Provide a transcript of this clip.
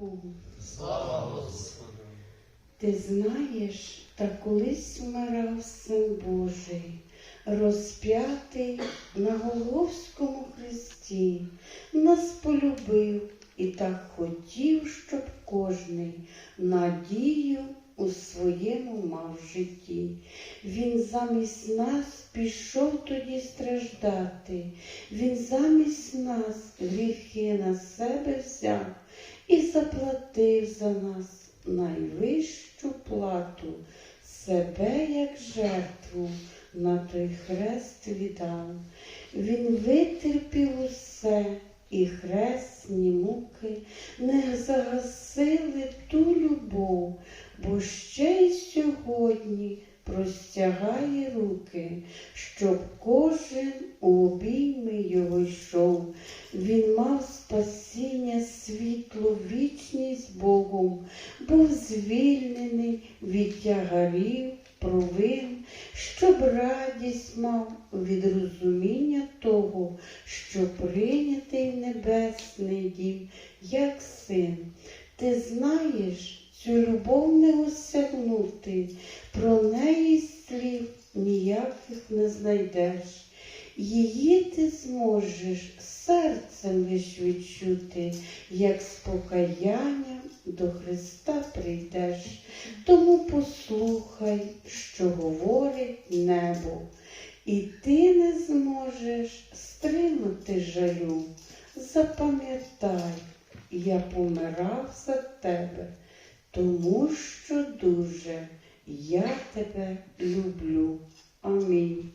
Богу. Слава Господу! Ти знаєш, та колись вмирав син Божий, розп'ятий на Головському хресті, нас полюбив і так хотів, щоб кожний надію у своєму мав житті. Він замість нас пішов тоді страждати, він замість нас гріхи на себе взяв і заплатив за нас найвищу плату, себе як жертву на той хрест віддав. Він витерпів усе, і хресні муки не загасили ту любов, бо ще й сьогодні простягає руки, щоб кожен у обійми його йшов. Він мав спасіння, світло, вічність Богом, був звільнений від тягарів, провин, щоб радість мав від розуміння того, що прийнятий в небесний дім, як син. Ти знаєш, цю любов не осягнути, про неї слів ніяких не знайдеш. Її ти зможеш серцем лиш відчути, як з покаянням до Христа прийдеш. Тому послухай, що говорить небо, і ти не зможеш стримати жалю. Запам'ятай, я помирав за тебе, тому що дуже я тебе люблю. Амінь.